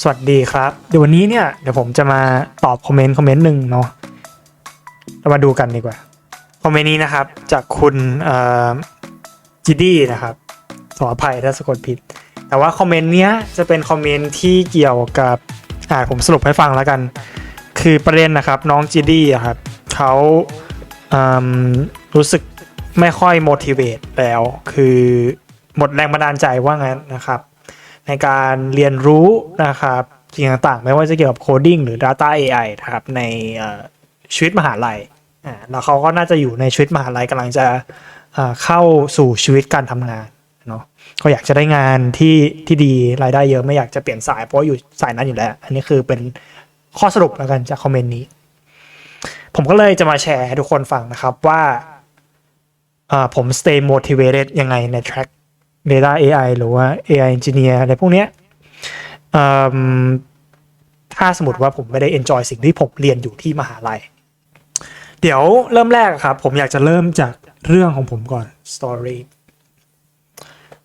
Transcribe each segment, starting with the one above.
สวัสดีครับ เดี๋ยววันนี้เนี่ยเดี๋ยวผมจะมาตอบคอมเมนต์คอมเมนต์หนึ่งเนาะเรามาดูกันดีกว่าคอมเมนต์นี้นะครับจากคุณจีดี้นะครับขออภัยถ้าสะกดผิด แต่ว่าคอมเมนต์เนี้ยจะเป็นคอมเมนต์ที่เกี่ยวกับอ่าผมสรุปให้ฟังแล้วกัน คือประเด็นนะครับน้องจีดี้ครับเขาอืมรู้สึกไม่ค่อย motivate แล้ว คือหมดแรงบันดาลใจว่างั้นนะครับ ในการเรียนรู้นะครับสิ่งต่างๆ ไม่ว่าจะเกี่ยวกับโคดิ้งหรือ Data AI นะครับในชีวิตมหาลัยอ่าแล้วเขาก็น่าจะอยู่ในชีวิตมหาลัยกำลังจะเอ่อเข้าสู่ชีวิตการทำงานเนาะก็อยากจะได้งานที่ที่ดีรายได้เยอะไม่อยากจะเปลี่ยนสายเพราะอยู่สายนั้นอยู่แล้ว อันนี้คือเป็นข้อสรุปแล้วกันจากคอมเมนต์นี้ ผมก็เลยจะมาแชร์ให้ทุกคนฟังนะครับว่าผม stay motivated ยังไงใน track Data AI หรือว่า AI Engineer อะไรพวกเนี้ยถ้าสมมติว่าผมไม่ได้ enjoy สิ่งที่ผมเรียนอยู่ที่มหาลัย เดี๋ยวเริ่มแรกครับ ผมอยากจะเริ่มจากเรื่องของผมก่อน story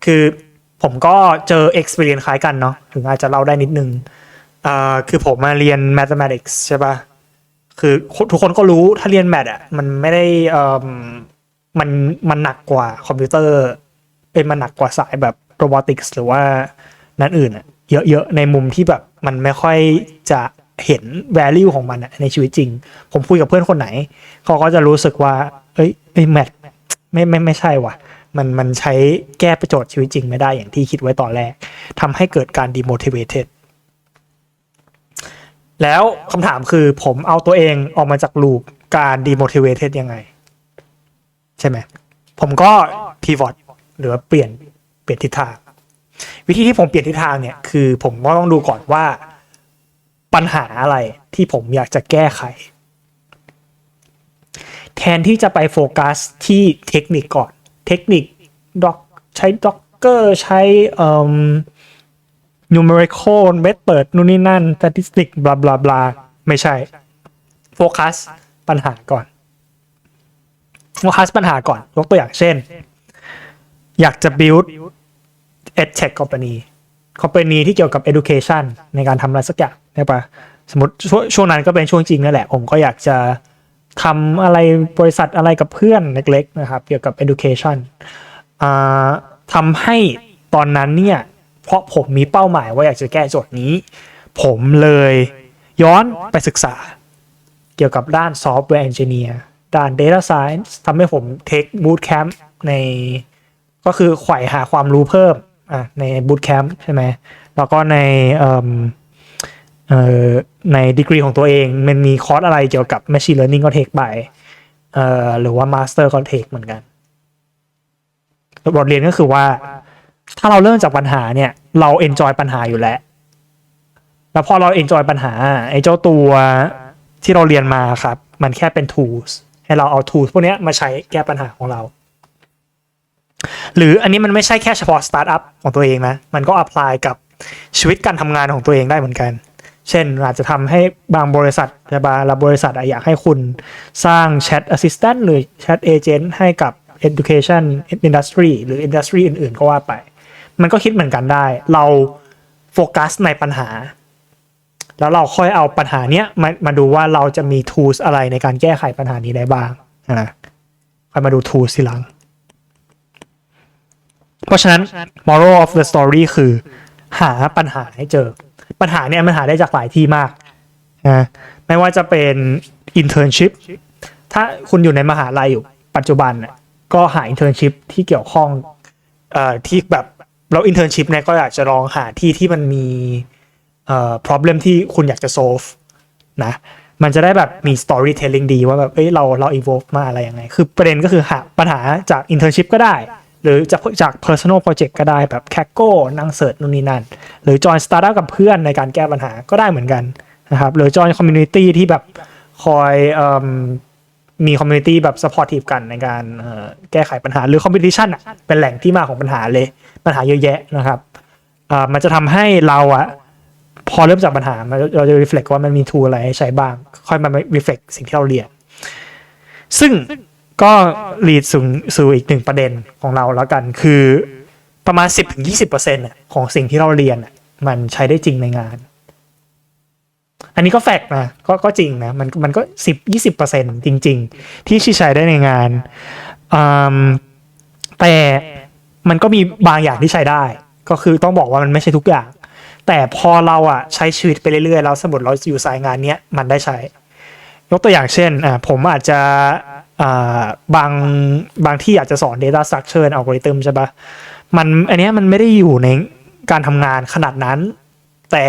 คือผมก็เจอ experience คล้ายกันเนาะถึงอาจจะเล่าได้นิดนึงคือผมมาเรียน mathematics ใช่ปะคือทุกคนก็รู้ถ้าเรียน math อะมันไม่ได้มันมันหนักกว่าคอมพิวเตอร์ เป็นมันหนักกว่าสายแบบ robotics หรือว่านั้นอื่นอะเยอะๆ ในมุมที่แบบมันไม่ค่อยจะเห็น value ของมันอะในชีวิตจริง ผมคุยกับเพื่อนคนไหน เขาก็จะรู้สึกว่า เอ้ยไอ้แมทไม่ไม่ไม่ใช่ว่ะ มันมันใช้แก้ประโยชน์ชีวิตจริงไม่ได้อย่างที่คิดไว้ตอนแรกทำให้เกิดการ demotivated แล้วคำถามคือผมเอาตัวเองออกมาจากลูปการ demotivated ยังไง ใช่ไหม ผมก็ pivot หรือว่าเปลี่ยนเปลี่ยนทิศทาง วิธีที่ผมเปลี่ยนทิศทางเนี่ยคือผมก็ต้องดูก่อนว่าปัญหาอะไรที่ผมอยากจะแก้ไข แทนที่จะไปโฟกัสที่เทคนิคก่อน เทคนิคด็อกใช้ Docker ใช้เอ่อ numerical method นู่นนี่นั่น statistic บลาบลาบลาไม่ใช่ โฟกัสปัญหาก่อน โฟกัสปัญหาก่อน ยกตัวอย่างเช่น อยากจะ build edtech company company ที่เกี่ยวกับ education ในการทำอะไรสักอย่างใช่ปะสมมติช่วงช่วงนั้นก็เป็นช่วงจริงนั่นแหละ ผมก็อยากจะทำอะไรบริษัทอะไรกับเพื่อนเล็กๆนะครับ เกี่ยวกับ education ทำให้ตอนนั้นเนี่ย เพราะผมมีเป้าหมายว่าอยากจะแก้โจทย์นี้ ผมเลยย้อนไปศึกษา เกี่ยวกับด้าน software engineer ด้าน data science ทำให้ผม take boot camp ใน ก็คือไขว่หาความรู้เพิ่มอะใน boot camp ใช่ไหมแล้วก็ในในดีกรีของตัวเอง มันมีคอร์สอะไรเกี่ยวกับ machine learning ก็เทคไปเอ่อหรือว่า master ก็เทคเหมือนกันบทเรียนก็คือว่า ถ้าเราเริ่มจากปัญหาเนี่ย เรา enjoy ปัญหาอยู่แล้ว แล้วพอเรา enjoy ปัญหา ไอ้เจ้าตัวที่เราเรียนมาครับ มันแค่เป็น tools ให้เราเอา tools พวกนี้มาใช้แก้ปัญหาของเรา หรืออันนี้มันไม่ใช่แค่เฉพาะสตาร์ทอัพของตัวเองนะ มันก็อัพพลายกับชีวิตการทำงานของตัวเองได้เหมือนกัน เช่นอาจจะทำให้บางบริษัทใช่ปะแล้วบริษัทอะอยากให้คุณสร้าง Chat Assistant หรือ Chat Agent ให้กับ Education Industry หรือ Industry อื่นๆ ก็ว่าไป มันก็คิดเหมือนกันได้ เราโฟกัสในปัญหา แล้วเราค่อยเอาปัญหาเนี้ยมามาดูว่าเราจะมี tools อะไรในการแก้ไขปัญหานี้ได้บ้างนะค่อยมาดู tools ทีหลัง เพราะฉะนั้น moral of the story คือ หาปัญหาให้เจอ ปัญหาเนี่ยมันหาได้จากหลายที่มากนะไม่ว่าจะเป็น internship ถ้าคุณอยู่ในมหาลัยอยู่ปัจจุบันน่ะก็หา internship ที่เกี่ยวข้องเอ่อที่แบบเรา internship เนี่ยก็อยากจะลองหาที่ที่มันมีเอ่อ problem ที่คุณอยากจะ solve นะมันจะได้แบบมี storytelling ดีว่าแบบเอ้ยเราเรา evolve มาอะไรยังไง คือประเด็นก็คือหาปัญหาจาก internship ก็ได้ หรือจากจาก personal project ก็ได้แบบ c a c o นั่งเสิร์ชนู่นนี่นั่น หรือ join startup กับเพื่อนในการแก้ปัญหาก็ได้เหมือนกันนะครับ หรือ join community ที่แบบคอยอมมี community แบบ supportive กันในการแก้ไขปัญหา หรือ competition อะเป็นแหล่งที่มาของปัญหาเลย ปัญหาเยอะแยะนะครับมันจะทำให้เราอะพอเริ่มจากปัญหาเราจะ reflect ว่ามันมี tool อะไรให้ใช้บ้าง ค่อยมา reflect สิ่งที่เราเรียน ซึ่ง ก็รีดสู่สู่อีกหนึ่งประเด็นของเราแล้วกัน คือประมาณ 10-20%ของสิ่งที่เราเรียนมันใช้ได้จริงในงาน อันนี้ก็แฟกต์นะก็ก็จริงนะ มันมันก็สิบยี่สิบเปอร์เซ็นจริง ๆ ที่ใช้ได้ในงาน แต่มันก็มีบางอย่างที่ใช้ได้ ก็คือต้องบอกว่ามันไม่ใช่ทุกอย่าง แต่พอเราอะใช้ชีวิตไปเรื่อยๆแล้วสมมติเราอยู่สายงานเนี้ยมันได้ใช้ ยกตัวอย่างเช่นอ่าผมอาจจะ บางบางที่อาจจะสอน data structure and algorithm ใช่ปะมันอันนี้มันไม่ได้อยู่ในการทำงานขนาดนั้น แต่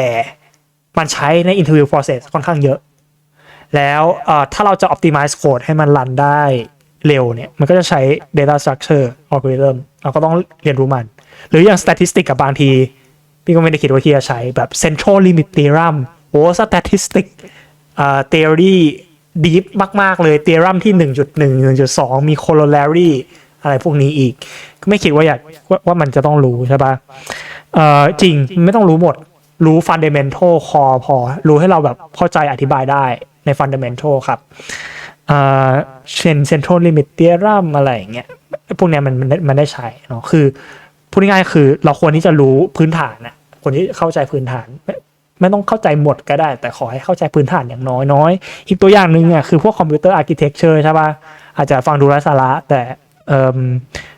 มันใช้ใน interview process ค่อนข้างเยอะ แล้วถ้าเราจะ optimize code ให้มันรันได้เร็วเนี่ย มันก็จะใช้ data structure algorithm เราก็ต้องเรียนรู้มัน หรืออย่าง statistic กับบางที พี่ก็ไม่ได้คิดว่าที่จะใช้แบบ central limit theorem โอ้ statistic อ่า theory deep มาก ๆ เลย theorem ที่ 1.1 1.2 มี corollary อะไรพวกนี้อีก ไม่คิดว่าอยากว่าว่ามันจะต้องรู้ใช่ปะเอ่อจริงไม่ต้องรู้หมด รู้ fundamental core พอ รู้ให้เราแบบเข้าใจอธิบายได้ใน fundamental ครับเอ่อเช่น central limit theorem อะไรอย่างเงี้ยพวกเนี้ยมันมันมันได้ใช้เนาะคือพูดง่ายๆคือเราควรที่จะรู้พื้นฐานนะคนที่เข้าใจพื้นฐาน ไม่ต้องเข้าใจหมดก็ได้ แต่ขอให้เข้าใจพื้นฐานอย่างน้อยน้อยอีกตัวอย่างหนึ่งอะคือพวกคอมพิวเตอร์อาร์เคเต็กเจอร์ใช่ป่ะอาจจะฟังดูไร้สาระแต่เอ่ม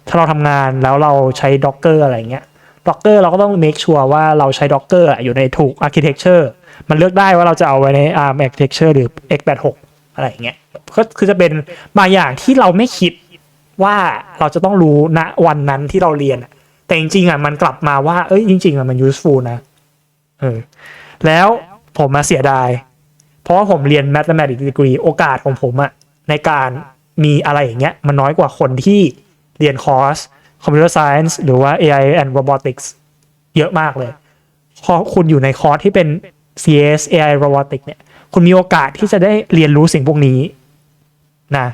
ถ้าเราทำงานแล้วเราใช้ Docker อะไรเงี้ย Docker เราก็ต้อง make sure ว่าเราใช้ Docker อะอยู่ในถูก architecture มันเลือกได้ว่าเราจะเอาไว้ใน ARM architecture หรือ x86 อะไรอย่างเงี้ยก็คือจะเป็นบางอย่างที่เราไม่คิดว่าเราจะต้องรู้ณวันนั้นที่เราเรียนแต่จริงๆอะมันกลับมาว่าเอ้ยจริงๆอะมัน useful นะเออ แล้วผมมาเสียดาย เพราะว่าผมเรียน mathematics degree โอกาสของผมอะในการมีอะไรอย่างเงี้ยมันน้อยกว่าคนที่เรียนคอร์ส computer science หรือว่า AI and robotics เยอะมากเลย พอคุณอยู่ในคอร์สที่เป็น CS AI robotics เนี่ย คุณมีโอกาสที่จะได้เรียนรู้สิ่งพวกนี้นะ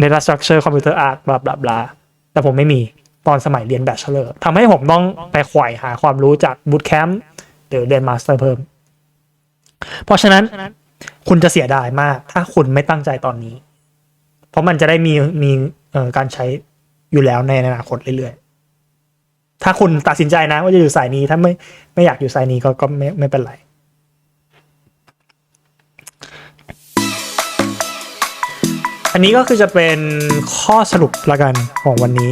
data structure computer art บลาบลาบลาแต่ผมไม่มีตอนสมัยเรียน bachelor ทำให้ผมต้องไปขว่หาความรู้จาก bootcamp หรือเรียน master เพิ่ม เพราะฉะนั้นคุณจะเสียดายมาก ถ้าคุณไม่ตั้งใจตอนนี้ เพราะมันจะได้มีมีการใช้อยู่แล้วในอนาคตเรื่อยๆ ถ้าคุณตัดสินใจนะ ว่าจะอยู่สายนี้ ถ้าไม่ไม่อยากอยู่สายนี้ก็ก็ไม่ไม่เป็นไรอันนี้ก็คือจะเป็นข้อสรุปละกันของวันนี้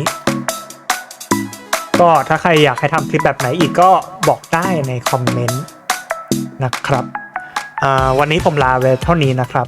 ก็ถ้าใครอยากให้ทำคลิปแบบไหนอีกก็บอกได้ในคอมเมนต์นะครับวันนี้ผมลาไปเท่านี้นะครับ